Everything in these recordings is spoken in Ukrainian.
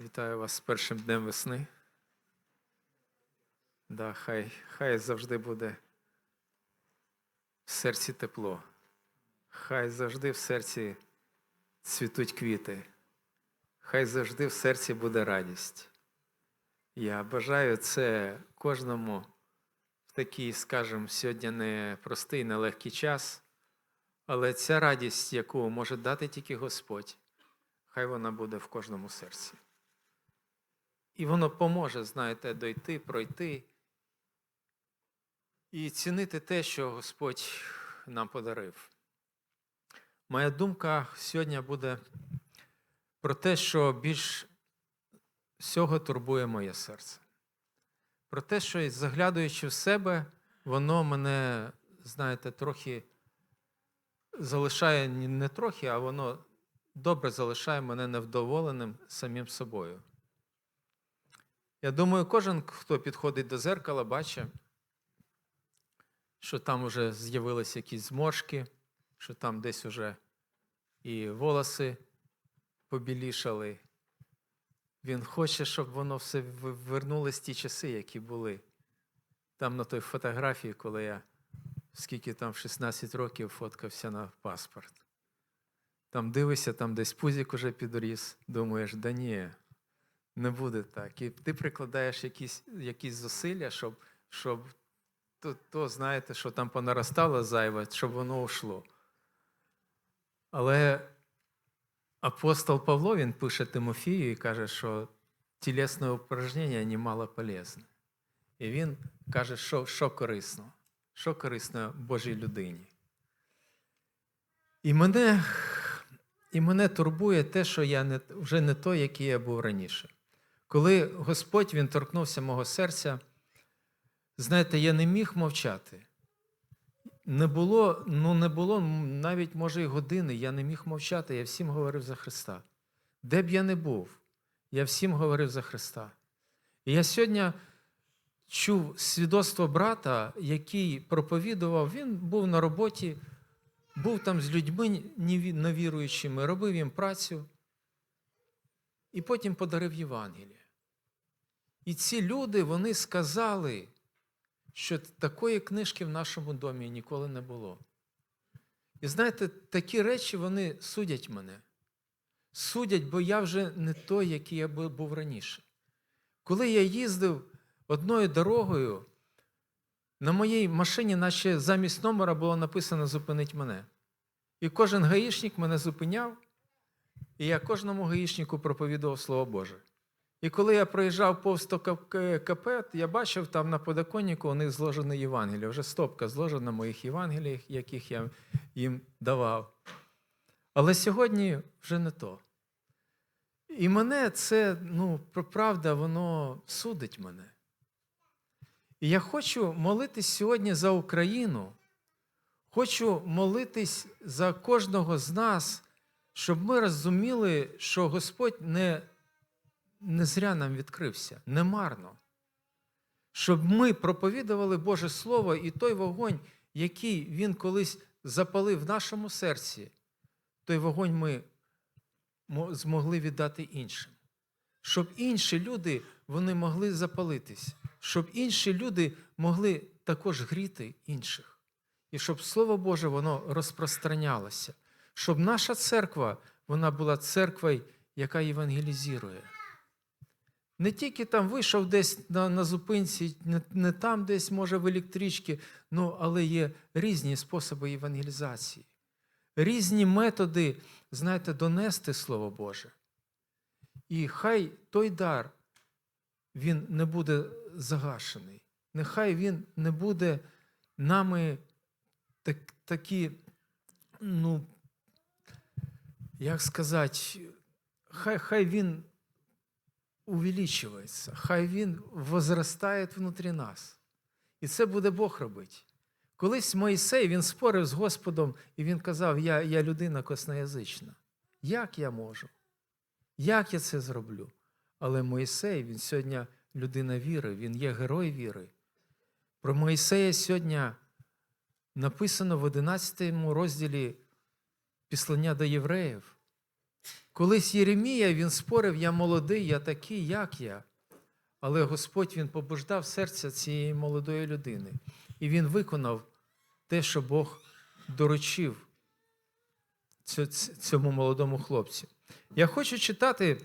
Вітаю вас з першим днем весни. Да, хай, хай завжди буде в серці тепло. Хай завжди в серці цвітуть квіти. Хай завжди в серці буде радість. Я бажаю це кожному в такий, скажімо, сьогодні не простий, нелегкий час, але ця радість, яку може дати тільки Господь, хай вона буде в кожному серці. І воно поможе, знаєте, дойти, пройти і цінити те, що Господь нам подарив. Моя думка сьогодні буде про те, що більш всього турбує моє серце. Про те, що заглядаючи в себе, воно мене, знаєте, трохи залишає не трохи, а воно добре залишає мене невдоволеним самим собою. Я думаю, кожен, хто підходить до зеркала, бачить, що там вже з'явилися якісь зморшки, що там десь уже і волоси побілішали. Він хоче, щоб воно все вернулись ті часи, які були. Там на той фотографії, коли я скільки там в 16 років фоткався на паспорт. Там дивишся, там десь пузик уже підріс, думаєш, да ні, не буде так. І ти прикладаєш якісь якісь зусилля, щоб щоб то, то, знаєте, що там понаростало зайве, щоб воно йшло. Але апостол Павло він пише Тимофію і каже, що тілесне упражнення немало полезне. І він каже, що, що корисно, що корисно Божій людині. І мене і мене турбує те, що я не, вже не той, який я був раніше. Коли Господь він торкнувся мого серця, знаєте, я не міг мовчати. Не було, ну не було навіть, може, і години, я не міг мовчати, я всім говорив за Христа. Де б я не був, я всім говорив за Христа. І я сьогодні чув свідоцтво брата, який проповідував, він був на роботі, був там з людьми невіруючими, робив їм працю і потім подарив Євангеліє. І ці люди вони сказали, що такої книжки в нашому домі ніколи не було. І знаєте, такі речі вони судять мене. Судять, бо я вже не той, який я був раніше. Коли я їздив одною дорогою, на моїй машині, наче замість номера було написано Зупинить мене. І кожен гаїшник мене зупиняв, і я кожному гаїшнику проповідував Слово Боже. І коли я проїжджав повз то капет, я бачив там на подоконнику у них зложене Євангеліє. Вже стопка зложена моїх Євангелій, яких я їм давав. Але сьогодні вже не то. І мене це, ну, правда, воно судить мене. І я хочу молитись сьогодні за Україну. Хочу молитись за кожного з нас, щоб ми розуміли, що Господь не не зря нам відкрився, не марно. Щоб ми проповідували Боже Слово і той вогонь, який Він колись запалив в нашому серці, той вогонь ми змогли віддати іншим. Щоб інші люди вони могли запалитись, щоб інші люди могли також гріти інших. І щоб Слово Боже воно розпространялося, щоб наша церква вона була церквою, яка євангелізує. Не тільки там вийшов десь на на зупинці, не, не там десь, може, в електричці, ну, але є різні способи евангелізації, різні методи, знаєте, донести Слово Боже. І хай той дар, він не буде загашений. Нехай він не буде нами так, такі, ну, як сказати, хай, хай він увеличивается, хай Він возростає внутрі нас. І це буде Бог робити. Колись Моїсей він спорив з Господом, і він казав: Я я людина косноязична. Як я можу? Як я це зроблю? Але Моїсей, він сьогодні людина віри, він є герой віри. Про Моїсея сьогодні написано в 11 розділі післання до євреїв. Колись Єремія він спорив, я молодий, я такий, як я. Але Господь він побуждав серця цієї молодої людини. І він виконав те, що Бог доручив цьому молодому хлопцю. Я хочу читати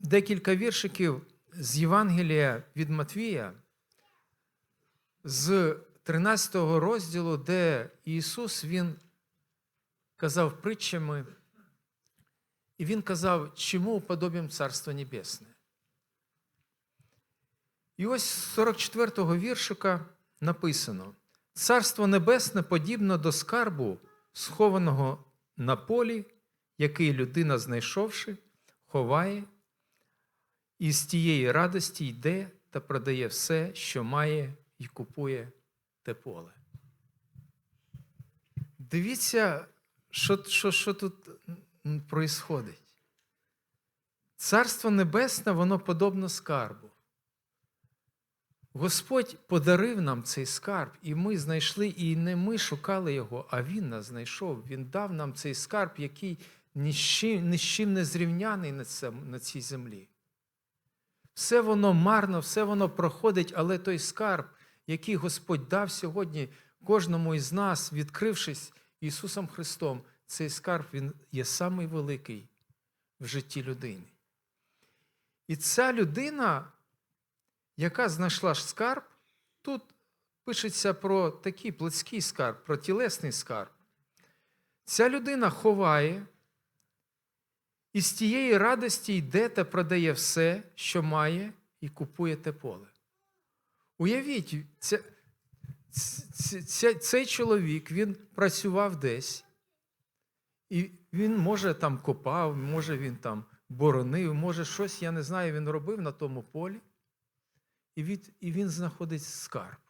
декілька віршиків з Євангелія від Матвія, з 13 розділу, де Ісус Він казав притчами, і Він казав, чому уподобім Царство Небесне. І ось з 44-го віршика написано: Царство Небесне подібно до скарбу, схованого на полі, який людина, знайшовши, ховає, і з тієї радості йде та продає все, що має, і купує те поле. Дивіться, що, що, що тут происходить. Царство Небесне, воно подобно скарбу. Господь подарив нам цей скарб, і ми знайшли, і не ми шукали його, а Він нас знайшов. Він дав нам цей скарб, який ні з чим, не зрівняний на цій землі. Все воно марно, все воно проходить, але той скарб, який Господь дав сьогодні кожному із нас, відкрившись Ісусом Христом, цей скарб він є самий великий в житті людини. І ця людина, яка знайшла скарб, тут пишеться про такий плотський скарб, про тілесний скарб. Ця людина ховає і з тієї радості йде та продає все, що має, і купує те поле. Уявіть, ця, ця, ця, цей чоловік він працював десь, і він може там копав, може він там боронив, може щось, я не знаю, він робив на тому полі, і він, і він знаходить скарб.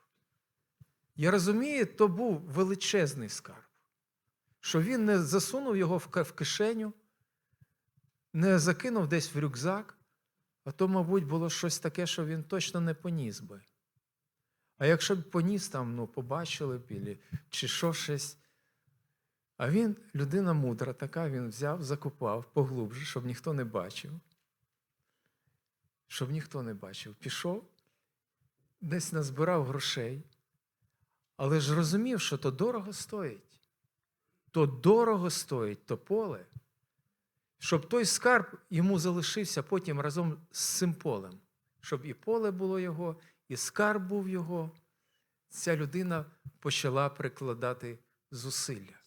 Я розумію, то був величезний скарб, що він не засунув його в кишеню, не закинув десь в рюкзак, а то, мабуть, було щось таке, що він точно не поніс би. А якщо б поніс там, ну, побачили б, чи що щось. А він, людина мудра, така, він взяв, закопав поглубже, щоб ніхто не бачив. Щоб ніхто не бачив. Пішов, десь назбирав грошей, але ж розумів, що то дорого стоїть. То дорого стоїть то поле, щоб той скарб йому залишився потім разом з цим полем, щоб і поле було його, і скарб був його. Ця людина почала прикладати зусилля.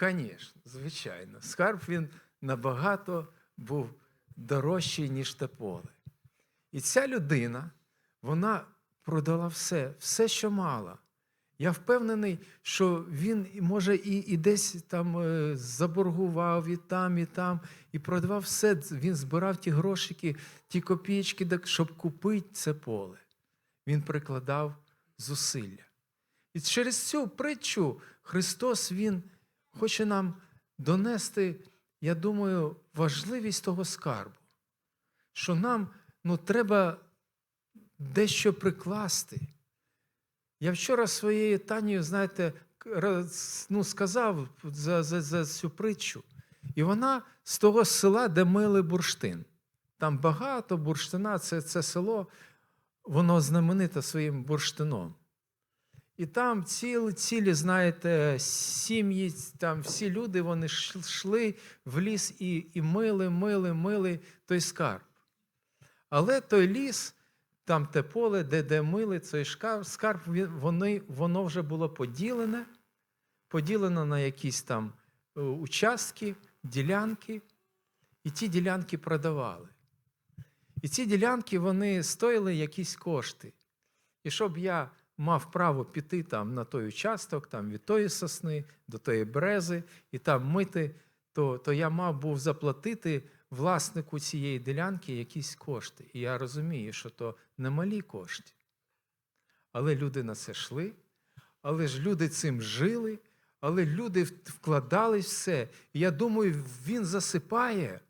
Звісно, звичайно. Скарб він набагато був дорожчий, ніж те поле. І ця людина, вона продала все, все, що мала. Я впевнений, що він, може, і, і десь там е, заборгував, і там, і там, і продавав все. Він збирав ті грошики, ті копійки, щоб купити це поле. Він прикладав зусилля. І через цю притчу Христос Він хоче нам донести, я думаю, важливість того скарбу, що нам ну, треба дещо прикласти. Я вчора своєю Танією, знаєте, ну, сказав за, за, за цю притчу. І вона з того села, де мили бурштин. Там багато бурштина, це, це село, воно знамените своїм бурштином. І там цілі, цілі, знаєте, сім'ї, там всі люди вони йшли в ліс і, і мили, мили, мили той скарб. Але той ліс, там те поле, де, де мили цей скарб, вони, воно вже було поділене, поділено на якісь там е, участки, ділянки, і ті ділянки продавали. І ці ділянки вони стоїли якісь кошти. І щоб я мав право піти там на той участок, там від тої сосни до тої берези, і там мити, то, то я мав був заплатити власнику цієї ділянки якісь кошти. І я розумію, що то немалі кошти. Але люди на це йшли, але ж люди цим жили, але люди в- вкладались в все. І я думаю, він засипає.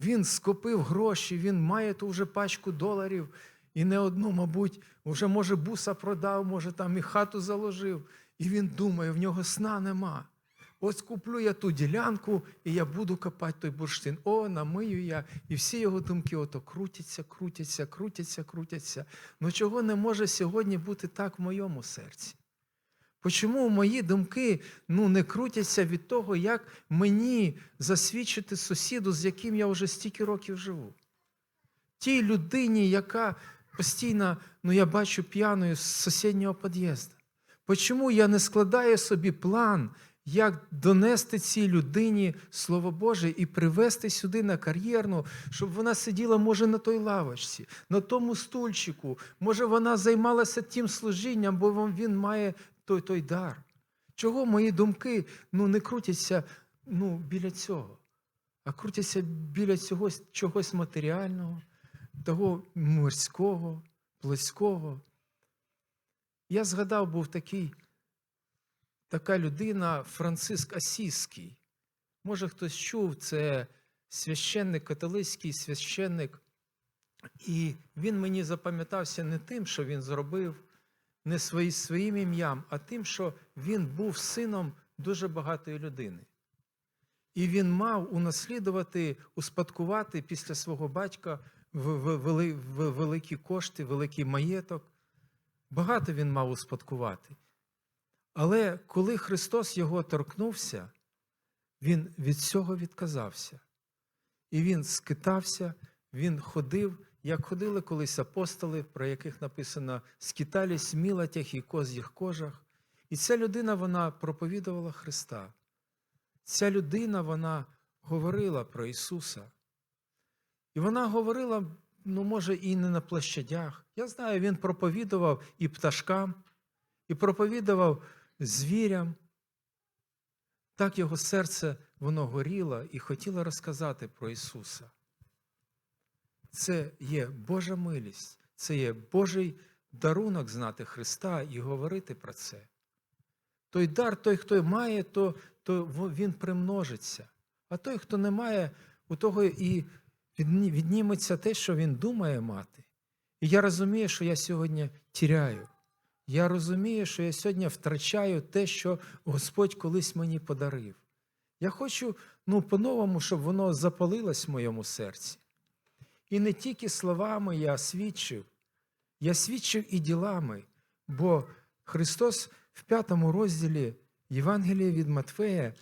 Він скопив гроші, він має ту вже пачку доларів, і не одну, мабуть, вже, може, буса продав, може, там і хату заложив. І він думає, в нього сна нема. ось куплю я ту ділянку, і я буду копати той бурштин. О, намию я. І всі його думки ото крутяться, крутяться, крутяться, крутяться. Ну чого не може сьогодні бути так в моєму серці? Почому мої думки ну, не крутяться від того, як мені засвідчити сусіду, з яким я вже стільки років живу? Тій людині, яка постійно, ну я бачу п'яною з сусіднього під'їзду. Почому я не складаю собі план, як донести цій людині Слово Боже і привести сюди на кар'єрну, щоб вона сиділа, може, на той лавочці, на тому стульчику, може, вона займалася тим служінням, бо він- має той, той дар. Чого мої думки ну, не крутяться ну, біля цього, а крутяться біля цього чогось матеріального, того морського, плоського. Я згадав, був такий, така людина Франциск Асійський. Може, хтось чув, це священник, католицький священник. І він мені запам'ятався не тим, що він зробив, не свої, своїм ім'ям, а тим, що він був сином дуже багатої людини. І він мав унаслідувати, успадкувати після свого батька великі кошти, великий маєток. Багато він мав успадкувати. Але коли Христос його торкнувся, він від цього відказався. І він скитався, він ходив, як ходили колись апостоли, про яких написано скитались в мілотях і коз'їх кожах. І ця людина вона проповідувала Христа. Ця людина вона говорила про Ісуса. І вона говорила, ну, може, і не на площадях. Я знаю, він проповідував і пташкам, і проповідував звірям. Так його серце воно горіло і хотіло розказати про Ісуса. Це є Божа милість, це є Божий дарунок знати Христа і говорити про це. Той дар, той, хто має, то, то він примножиться. А той, хто не має, у того і відніметься те, що він думає мати. І я розумію, що я сьогодні тіряю. Я розумію, що я сьогодні втрачаю те, що Господь колись мені подарив. Я хочу ну, по-новому, щоб воно запалилось в моєму серці. І не тільки словами я свідчив, я свідчив і ділами, бо Христос в п'ятому розділі Євангелія від Матфея,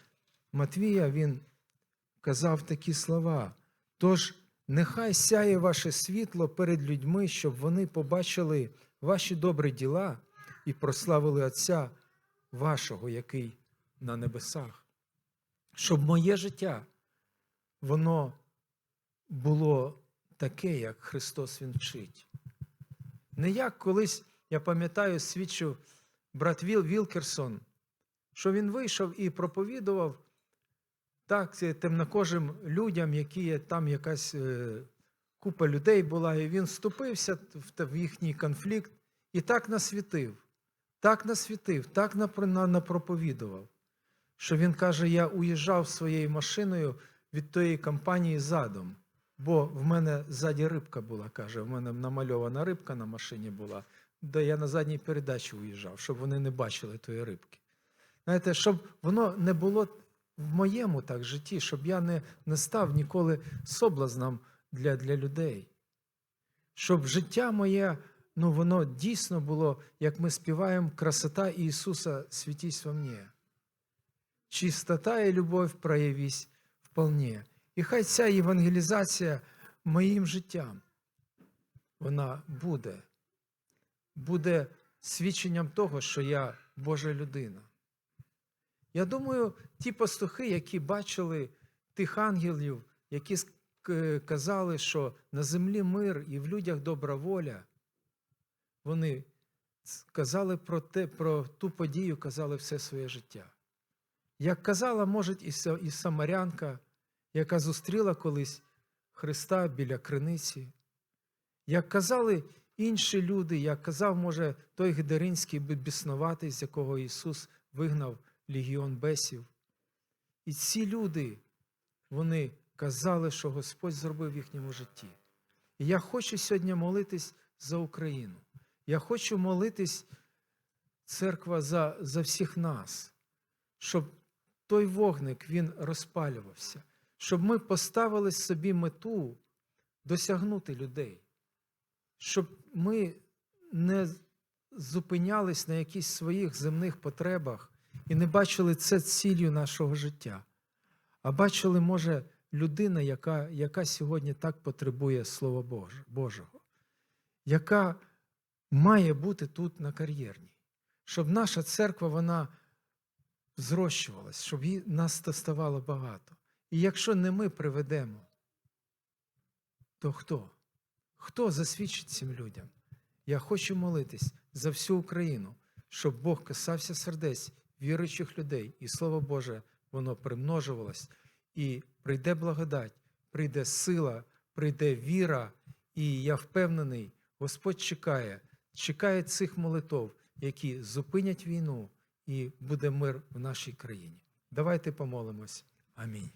Матвія, Він казав такі слова. Тож нехай сяє ваше світло перед людьми, щоб вони побачили ваші добрі діла і прославили Отця вашого, який на небесах. Щоб моє життя, воно було таке, як Христос Він вчить. Не як колись, я пам'ятаю, свідчив брат Віл Вілкерсон, що він вийшов і проповідував так темнокожим людям, які є, там якась е, купа людей була, і він вступився в, в їхній конфлікт і так насвітив, так насвітив, так напроповідував, що він каже: я уїжджав своєю машиною від тої компанії задом. Бо в мене ззаді рибка була, каже, в мене намальована рибка на машині була, де я на задній передачі уїжджав, щоб вони не бачили тої рибки. Знаєте, щоб воно не було в моєму так житті, щоб я не, не став ніколи соблазном для, для людей. Щоб життя моє, ну воно дійсно було, як ми співаємо, красота Ісуса святісь во мне. Чистота і любов проявись вполне. І хай ця євангелізація моїм життям, вона буде, буде свідченням того, що я Божа людина. Я думаю, ті пастухи, які бачили тих ангелів, які казали, що на землі мир і в людях добра воля, вони казали про, те, про ту подію, казали все своє життя. Як казала, може, і Самарянка, яка зустріла колись Христа біля криниці, як казали інші люди, як казав, може, той гедеринський бі- біснуватий, з якого Ісус вигнав легіон бесів. І ці люди, вони казали, що Господь зробив в їхньому житті. І я хочу сьогодні молитись за Україну. Я хочу молитись, церква, за, за всіх нас, щоб той вогник він розпалювався, щоб ми поставили собі мету досягнути людей, щоб ми не зупинялись на якісь своїх земних потребах і не бачили це ціллю нашого життя, а бачили, може, людина, яка, яка сьогодні так потребує Слова Божого, яка має бути тут на кар'єрній, щоб наша церква вона зрощувалась, щоб нас та ставало багато. І якщо не ми приведемо, то хто? Хто засвідчить цим людям? Я хочу молитись за всю Україну, щоб Бог касався сердець віруючих людей, і Слово Боже, воно примножувалось, і прийде благодать, прийде сила, прийде віра, і я впевнений, Господь чекає, чекає цих молитов, які зупинять війну, і буде мир в нашій країні. Давайте помолимось. Амінь.